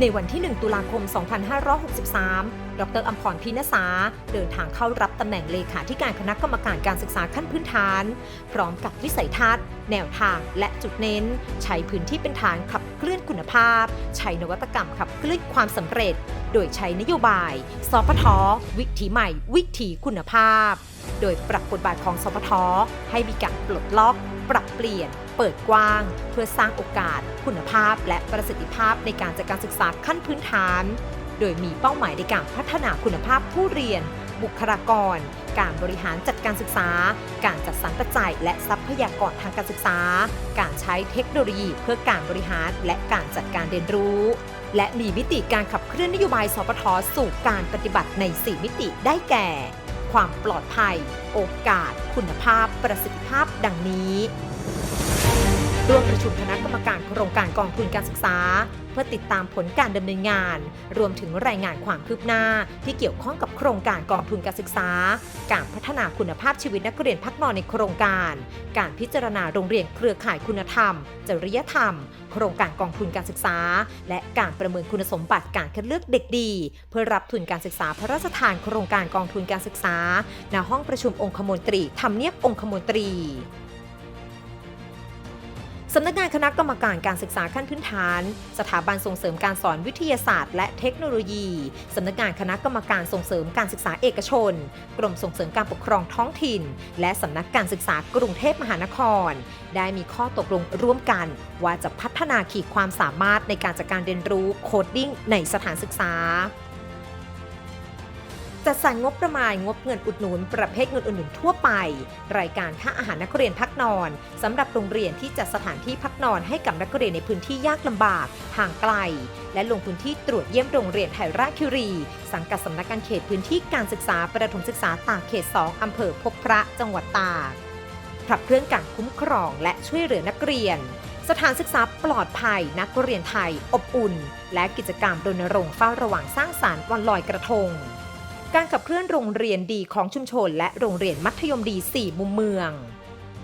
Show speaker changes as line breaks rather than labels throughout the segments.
ในวันที่ 1 ตุลาคม 2563 ดรอัมพรพินสา เดินทางเข้ารับตำแหน่งเลขาธิการคณะกรรมการการศึกษาขั้นพื้นฐาน พร้อมกับวิสัยทัศน์ แนวทางและจุดเน้น ใช้พื้นที่เป็นฐานขับเคลื่อนคุณภาพ ใช้นวัตกรรมขับเคลื่อนความสำเร็จ โดยใช้นโยบาย สพท วิถีใหม่ วิถีคุณภาพ โดยปรับบทบาทของสพทให้มีการปลดล็อก ปรับเปลี่ยน เปิดกว้าง เพื่อสร้างโอกาส คุณภาพ และประสิทธิภาพในการจัดการศึกษาขั้นพื้นฐาน โดยมีเป้าหมายในการพัฒนาคุณภาพผู้เรียน บุคลากร การบริหารจัดการศึกษา การจัดสรรปัจจัย และทรัพยากรทางการศึกษา การใช้เทคโนโลยี เพื่อการบริหาร และการจัดการเรียนรู้ และมีมิติการขับเคลื่อนนโยบายสปทสู่การปฏิบัติใน 4 มิติได้แก่ ความปลอดภัย โอกาส คุณภาพ ประสิทธิภาพดังนี้ ร่วมประชุมคณะกรรมการโครงการกองทุนการศึกษา เพื่อติดตามผลการดำเนินงาน รวมถึงรายงานความคืบหน้า ที่เกี่ยวข้องกับโครงการกองทุนการศึกษา การพัฒนาคุณภาพชีวิตนักเรียนพักนอนในโครงการ การพิจารณาโรงเรียนเครือข่ายคุณธรรม จริยธรรม โครงการกองทุนการศึกษา และการประเมินคุณสมบัติการคัดเลือกเด็กดี เพื่อรับทุนการศึกษาพระราชทานโครงการกองทุนการศึกษาณห้องประชุมองคมนตรีทำเนียบองคมนตรี สำนักงานคณะกรรมการการศึกษาขั้นพื้นฐาน สถาบันส่งเสริมการสอนวิทยาศาสตร์และเทคโนโลยี สำนักงานคณะกรรมการส่งเสริมการศึกษาเอกชน กรมส่งเสริมการปกครองท้องถิ่น และสำนักการศึกษากรุงเทพมหานคร ได้มีข้อตกลงร่วมกัน ว่าจะพัฒนาขีดความสามารถในการจัดการเรียนรู้โคดดิ้งในสถานศึกษา จัดสรรงบประมาณงบเงินอุดหนุน ประเภทเงินอุดหนุนทั่วไป รายการค่าอาหารนักเรียนพักนอนสำหรับโรงเรียนที่จัดสถานที่พักนอนให้กับนักเรียนในพื้นที่ยากลำบาก ห่างไกล และลงพื้นที่ตรวจเยี่ยมโรงเรียนไทยราชคิรี สังกัดสำนักงานเขตพื้นที่การศึกษาประถมศึกษาตากเขต 2อำเภอพบพระจังหวัดตากขับเคลื่อนการคุ้มครองและช่วยเหลือนักเรียน สถานศึกษาปลอดภัยนักเรียนไทย อบอุ่น และกิจกรรมรณรงค์เฝ้าระวังสร้างสารรค์วันลอยกระทง การขับเคลื่อนโรงเรียนดีของชุมชน และโรงเรียนมัธยมดี 4 มุมเมือง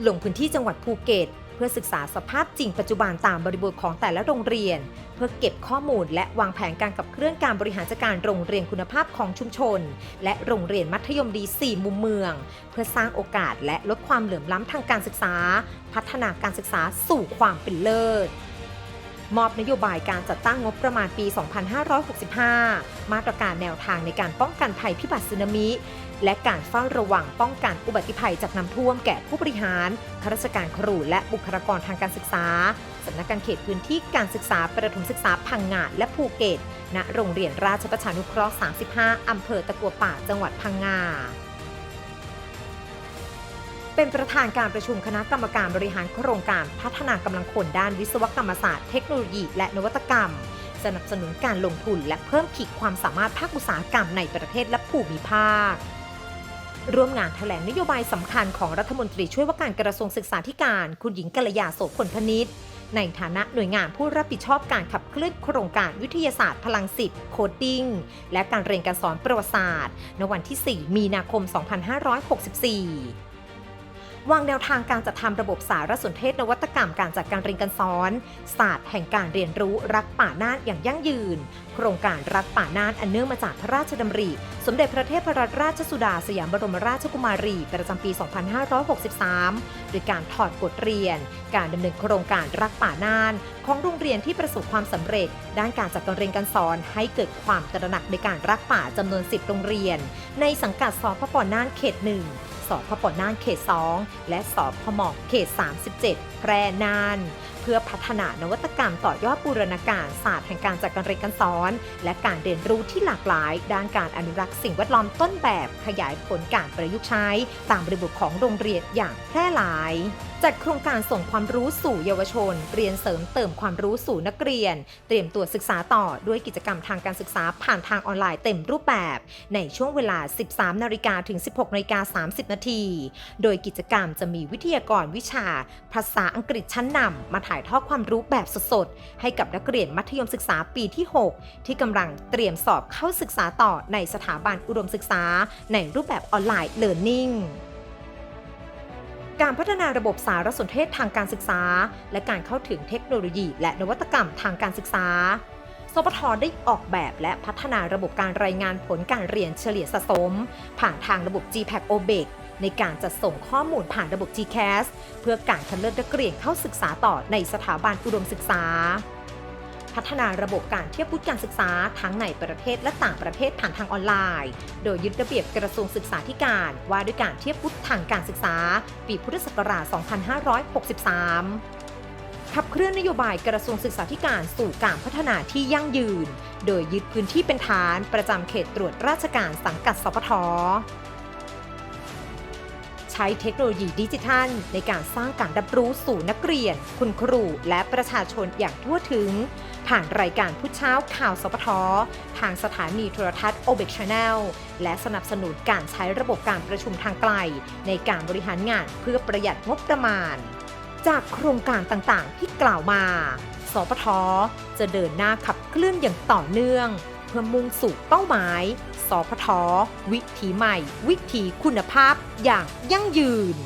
ลงพื้นที่จังหวัดภูเก็ต เพื่อศึกษาสภาพจริงปัจจุบันตามบริบทของแต่ละโรงเรียน เพื่อเก็บข้อมูลและวางแผนการขับเคลื่อนการบริหารจัดการโรงเรียนคุณภาพของชุมชน และโรงเรียนมัธยมดี 4 มุมเมือง เพื่อสร้างโอกาสและลดความเหลื่อมล้ำทางการศึกษา พัฒนาการศึกษาสู่ความเป็นเลิศ มอบนโยบายการจัดตั้งงบประมาณปี 2565 มาตรการแนวทางในการป้องกันภัยพิบัติสึนามิ และการเฝ้าระวังป้องกันอุบัติภัยจากน้ำท่วมแก่ผู้บริหารข้าราชการครูและบุคลากรทางการศึกษาสำนักงานเขตพื้นที่การศึกษาประถมศึกษาพังงาและภูเก็ต ณ โรงเรียนราชประชานุเคราะห์ 35 อำเภอตะกัวป่าจังหวัดพังงา เป็นประธานการประชุมคณะกรรมการบริหารโครงการพัฒนากำลังคนด้านวิศวกรรมศาสตร์เทคโนโลยีและนวัตกรรม สนับสนุนการลงทุนและเพิ่มขีดความสามารถภาคอุตสาหกรรมในประเทศและภูมิภาค ร่วมงานแถลงนโยบายสำคัญของรัฐมนตรีช่วยว่าการกระทรวงศึกษาธิการ คุณหญิงกัลยาโสพลพนิษฐ์ในฐานะหน่วยงานผู้รับผิดชอบการขับเคลื่อนโครงการวิทยาศาสตร์พลังสิบโคดดิ้ง และการเรียนการสอนประวัติศาสตร์ ในวันที่ 4 มีนาคม 2564 วางแนวทางการจัดทำระบบสารสนเทศนวัตกรรมการจัดการเรียนการสอน ศาสตร์แห่งการเรียนรู้รักป่าน่านอย่างยั่งยืน โครงการรักป่าน่านอันเนื่องมาจากพระราชดำริ สมเด็จพระเทพรัตนราชสุดาสยามบรมราชกุมารีประจำปี 2563 โดยการถอดบทเรียน การดำเนินโครงการรักป่าน่าน ของโรงเรียนที่ประสบความสำเร็จ ด้านการจัดการเรียนการสอน ให้เกิดความตระหนักในการรักป่าจำนวน 10 โรงเรียน ในสังกัดสพปน่านเขต1 สพปน่านเขต 2 และสพมเขต 37 แพร่นาน เพื่อพัฒนานวัตกรรมต่อยอดบูรณาการศาสตร์แห่งการจัดการเรียนการสอน และการเรียนรู้ที่หลากหลาย ด้านการอนุรักษ์สิ่งแวดล้อมต้นแบบขยายผลการประยุกต์ใช้ ตามบริบทของโรงเรียนอย่างแพร่หลายจัดโครงการส่งความรู้สู่เยาวชน เรียนเสริมเติมความรู้สู่นักเรียน เตรียมตัวศึกษาต่อด้วยกิจกรรมทางการศึกษาผ่านทางออนไลน์เต็มรูปแบบ ในช่วงเวลา 13 นาฬิกาถึง 16นาฬิกา30 นาที โดยกิจกรรมจะมีวิทยากรวิชา ภาษาอังกฤษชั้นนำมาถ่ายทอดความรู้แบบสดๆ ให้กับนักเรียนมัธยมศึกษาปีที่ 6 ที่กำลังเตรียมสอบเข้าศึกษาต่อในสถาบันอุดมศึกษา ในรูปแบบออนไลน์ Learning การพัฒนาระบบสารสนเทศทางการศึกษา และการเข้าถึงเทคโนโลยี และนวัตกรรมทางการศึกษา สปทได้ออกแบบและพัฒนาระบบการรายงานผลการเรียนเฉลี่ยสะสม ผ่านทางระบบ GPAC OBEC ในการจัดส่งข้อมูลผ่านระบบ GCAS เพื่อการคัดเลือกนักเรียนเข้าศึกษาต่อในสถาบันอุดมศึกษา พัฒนาระบบการเทียบวุฒิการศึกษาทั้งในประเทศและต่างประเทศผ่านทางออนไลน์ โดยยึดระเบียบกระทรวงศึกษาธิการว่าด้วยการเทียบวุฒิทางการศึกษา ปีพุทธศักราช 2563ขับเคลื่อนนโยบายกระทรวงศึกษาธิการสู่การพัฒนาที่ยั่งยืน โดยยึดพื้นที่เป็นฐานประจำเขตตรวจราชการสังกัดสปทใช้เทคโนโลยีดิจิทัล ในการสร้างการรับรู้สู่นักเรียน คุณครูและประชาชนอย่างทั่วถึง ผ่านรายการพุชเช้าข่าวสปททางสถานีโทรทัศน์ o b e c Channel และสนับสนุนการใช้ระบบการประชุมทางไกล ในการบริหารงานเพื่อประหยัดงบประมาณ จากโครงการต่างๆ ที่กล่าวมาสปทจะเดินหน้าขับเคลื่อนอย่างต่อเนื่อง เพื่อมุ่งสู่เป้าหมาย สพทวิถีใหม่ วิถีคุณภาพอย่างยั่งยืน